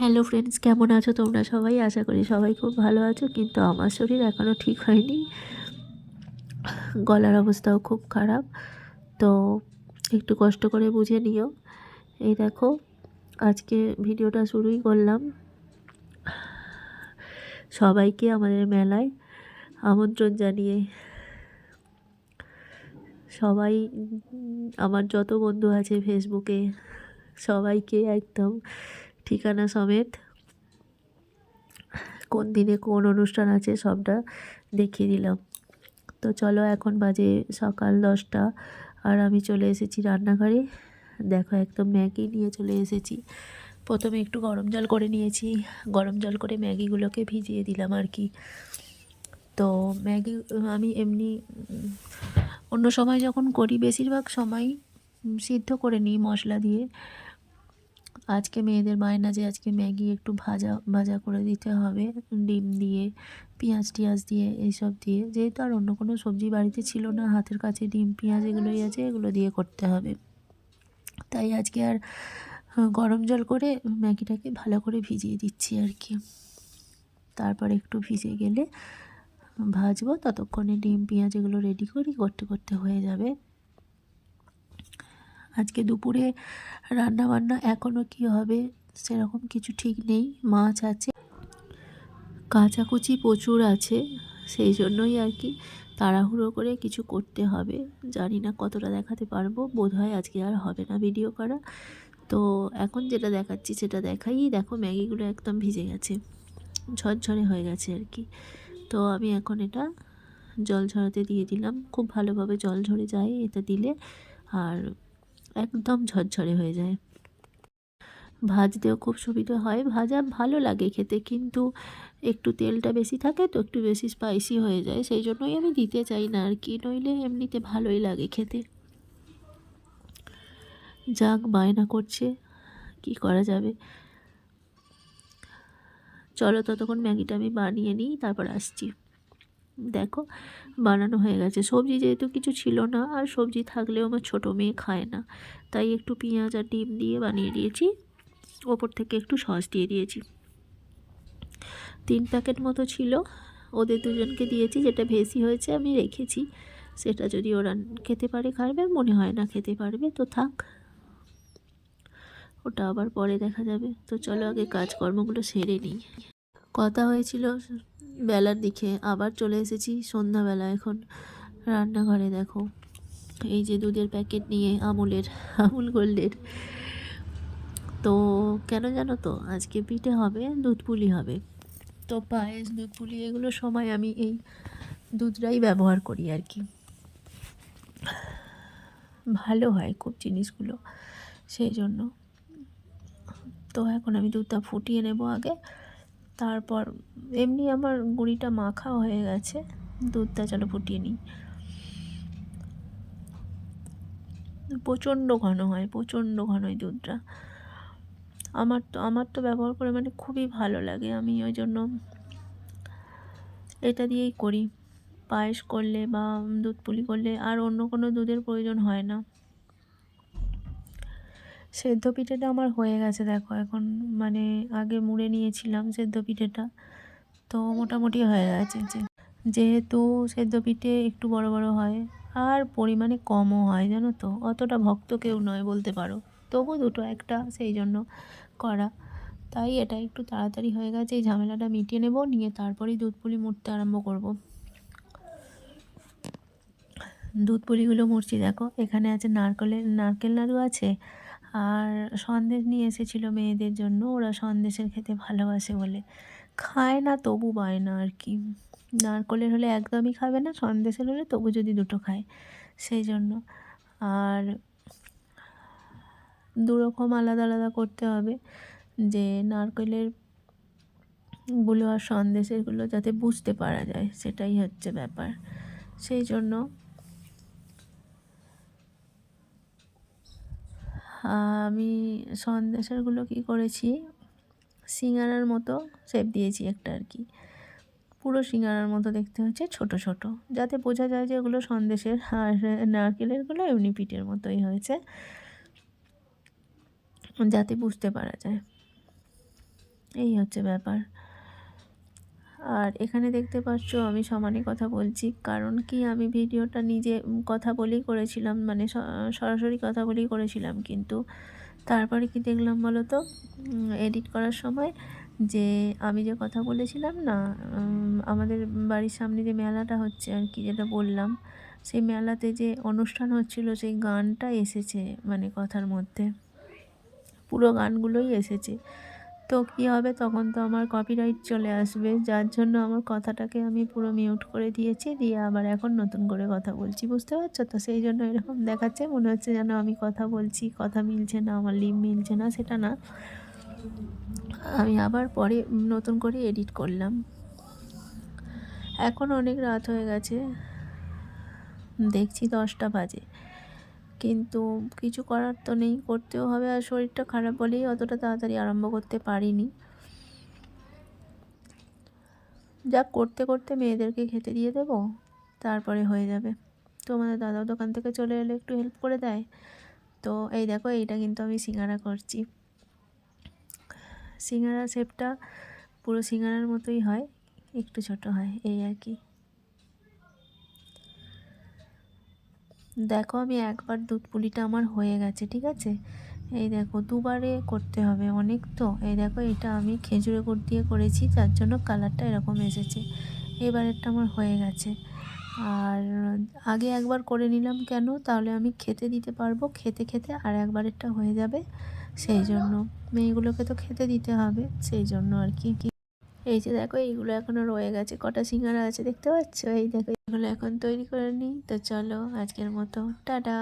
Hello friends কেমন আছো তোমরা সবাই? আশা করি সবাই খুব ভালো আছো, কিন্তু আমার শরীর এখনও ঠিক হয়নি। গলার অবস্থাও খুব খারাপ, তো একটু কষ্ট করে বুঝে নিও। এই দেখো, আজকে ভিডিওটা শুরুই করলাম। সবাইকে আমাদের মেলায় আমন্ত্রণ জানিয়ে। সবাই, আমার যত বন্ধু আছে ফেসবুকে সবাইকে একদম ঠিকানা সমেত কোন দিনে কোন অনুষ্ঠান আছে সবটা দেখিয়ে দিলাম। তো চলো এখন বাজে সকাল দশটা আর আমি চলে এসেছি রান্নাঘরে। দেখো একদম ম্যাগি নিয়ে চলে এসেছি। প্রথমে একটু গরম জল করে নিয়েছি। গরম জল করে ম্যাগিগুলোকে ভিজিয়ে দিলাম আর কি। তো ম্যাগি, আমি এমনি অন্য সময় যখন করি বেশিরভাগ সময় সিদ্ধ করে নিই মশলা দিয়ে। আজকে মেয়েদের বায়না যে আজকে ম্যাগি একটু ভাজা ভাজা করে দিতে হবে। ডিম দিয়ে, পেঁয়াজ টিয়াজ দিয়ে, এইসব দিয়ে। যেহেতু আর অন্য কোনো সবজি বাড়িতে ছিল না, হাতের কাছে ডিম, পেঁয়াজ এগুলোই আছে, এগুলো দিয়ে করতে হবে। তাই আজকে আর গরম জল করে ম্যাগিটাকে ভালো করে ভিজিয়ে দিচ্ছি আর কি। তারপর একটু ভিজে গেলে ভাজবো, ততক্ষণে ডিম, পেঁয়াজ এগুলো রেডি করি, করতে করতে হয়ে যাবে। আজকে দুপুরে রান্না বান্না এখনও কী হবে সেরকম কিছু ঠিক নেই, মাছ আছে, কাচাকুচি প্রচুর আছে, সেই জন্যই আর কি তাড়াহুড়ো করে কিছু করতে হবে। জানি না কতটা দেখাতে পারব বোধ হয় আজকে আর হবে না ভিডিও করা। তো এখন যেটা দেখাচ্ছি সেটা দেখাই। দেখো ম্যাগিগুলো একদম ভিজে গেছে, ঝরঝরে হয়ে গেছে আর কি। তো আমি এখন এটা জল ঝরাতে দিয়ে দিলাম। খুব ভালোভাবে জল ঝরে যায় এটা দিলে। আর একদম ঝরঝরে হয়ে যায়। ভাজতেও খুব সুবিধা হয়। ভাজা ভালো লাগে খেতে কিন্তু একটু তেলটা বেশি থাকে তো একটু বেশি স্পাইসি হয়ে যায়। সেই জন্যই আমি দিতে চাই না আর কি, নইলে এমনিতে ভালোই লাগে খেতে। যাক, বায়না করছে। কি করা যাবে? চলো ততক্ষণ ম্যাগিটা আমি বানিয়ে নিই, তারপর আসছি। দেখো, বানানো হয়ে গেছে। সবজি যেহেতু কিছু ছিল না, আর সবজি থাকলেও আমার ছোটো মেয়ে খায় না। তাই একটু পেঁয়াজ আর ডিম দিয়ে বানিয়ে দিয়েছি। ওপর থেকে একটু সস দিয়ে দিয়েছি। তিন প্যাকেট মতো ছিল। ওদের দুজনকে দিয়েছি। যেটা বেশি হয়েছে আমি রেখেছি। সেটা যদি ওরা খেতে পারে, খাবে। মনে হয় না খেতে পারবে, তো থাক। ওটা আবার পরে দেখা যাবে। তো চলো আগে কাজকর্মগুলো সেরে নিই। কথা হয়েছিল বেলার দিকে আবার চলে এসেছি সন্ধ্যাবেলা এখন। রান্নাঘরে দেখো, এই যে দুধের প্যাকেট নিয়ে আমুলের, আমুল গোল্ডের। তো কেন জানো তো, আজকে পিঠে হবে, দুধ পুলি হবে। তো পায়েস, দুধ পুলি, এগুলো সময় আমি এই দুধটাই ব্যবহার করি আর কি। ভালো হয় খুব জিনিসগুলো, সেই জন্য। তো এখন আমি দুধটা ফুটিয়ে নেব আগে। তারপর এমনি আমার গুঁড়িটা মাখা হয়ে গেছে, দুধটা চলো ফুটিয়ে নিই। প্রচণ্ড ঘন হয়, প্রচণ্ড ঘন এই দুধটা। আমার তো আমার তো ব্যবহার করে মানে খুবই ভালো লাগে, আমি ওই জন্য এটা দিয়েই করি। পায়েস করলে বা দুধ পুলি করলে আর অন্য কোনো দুধের প্রয়োজন হয় না। সেদ্ধ পিঠেটা আমার হয়ে গেছে, দেখো। এখন মানে আগে মুড়ে নিয়েছিলাম সেদ্ধ পিঠেটা, তো মোটামুটি হয়ে গেছে। যে, যেহেতু সেদ্ধ পিঠে একটু বড় বড় হয়, আর পরিমাণে কমও হয়, জানো তো? অতটা ভক্ত কেউ নয় বলতে পারো। তবু দুটো একটা, সেই জন্য করা। তাই এটা একটু তাড়াতাড়ি হয়ে গেছে, এই ঝামেলাটা মিটিয়ে নেব, নিয়ে তারপরেই দুধ পুলি মুড়তে আরম্ভ করব। দুধ পুলিগুলো মুড়ছি, দেখো। এখানে আছে নারকেলের, নারকেল নাড়ু আছে আর সন্দেশ নিয়ে এসেছিল মেয়েদের জন্য। ওরা সন্দেশের খেতে ভালোবাসে বলে। খায় না, তবু পায় না আর কি। নারকলের হলে একদমই খাবে না, সন্দেশের হলে তবু যদি দুটো খায়। সেই জন্য। আর দুরকম আলাদা আলাদা করতে হবে যে নারকেলেরগুলো আর সন্দেশেরগুলো যাতে বুঝতে পারা যায়, সেটাই হচ্ছে ব্যাপার। সেই জন্য আমি সন্দেশেরগুলো কী করেছি? সিঙ্গারার মতো শেপ দিয়েছি একটা আর কি। পুরো সিঙ্গারার মতো দেখতে হচ্ছে, ছোট ছোট। যাতে বোঝা যায় যে ওগুলো সন্দেশের আর নারকেলেরগুলো এমনি পিঠের মতোই হয়েছে। যাতে বুঝতে পারা যায়। এই হচ্ছে ব্যাপার। আর এখানে দেখতে পাচ্ছ আমি সমানে কথা বলছি। কারণ কি? আমি ভিডিওটা নিজে কথা বলেই করেছিলাম মানে সরাসরি কথা বলেই করেছিলাম কিন্তু তারপরে কি দেখলাম বলো তো এডিট করার সময় যে আমি যে কথা বলেছিলাম না আমাদের বাড়ির সামনে যে মেলাটা হচ্ছে আর কি যেটা বললাম, সেই মেলাতে যে অনুষ্ঠান হচ্ছিল সেই গানটা এসেছে মানে কথার মধ্যে। পুরো গানগুলোই এসেছে। তো কী হবে? তখন তো আমার কপিরাইট চলে আসবে। যার জন্য আমার কথাটাকে আমি পুরো মিউট করে দিয়েছি। দিয়ে আবার এখন নতুন করে কথা বলছি। বুঝতে পারছ তো? সেই জন্য এরকম দেখাচ্ছে। মনে হচ্ছে যেন আমি কথা বলছি। কথা মিলছে না, আমার লিপ মিলছে না, সেটা না। আমি আবার পরে নতুন করে এডিট করলাম। এখন অনেক রাত হয়ে গেছে। দেখছি দশটা বাজে। কিন্তু কিছু করার তো নেই, করতেও হবে আর শরীরটা খারাপ বলেই অতটা তাড়াতাড়ি আরম্ভ করতে পারিনি। যা করতে করতে মেয়েদেরকে খেতে দিয়ে দেবো, তারপরে হয়ে যাবে। তো আমাদের দাদাও দোকান থেকে চলে এলে একটু হেল্প করে দেয়। তো এই দেখো, এইটা কিন্তু আমি সিঙ্গারা করছি। সিঙ্গারা শেপটা পুরো সিঙ্গারার মতোই হয়, একটু ছোট হয়, এই আর কি। দেখো আমি একবার দুধ পুলিটা আমার হয়ে গেছে, ঠিক আছে? এই দেখো, দুবারে করতে হবে অনেক তো। এই দেখো, এটা আমি খেজুরে গুড় দিয়ে করেছি, যার জন্য কালারটা এরকম এসেছে। এবারেরটা আমার হয়ে গেছে। আর আগে একবার করে নিলাম কেন? তাহলে আমি খেতে দিতে পারব, খেতে খেতে আর একবারেরটা হয়ে যাবে, সেই জন্য। মেয়েগুলোকে তো খেতে দিতে হবে, সেই জন্য আর কি কি এই যে দেখো, এইগুলো এখনও রয়ে গেছে। কটা সিঙ্গারা আছে দেখতে পাচ্ছ? এই দেখো এগুলো এখন তৈরি করে নিই। তো চলো, আজকের মতো। টাটা।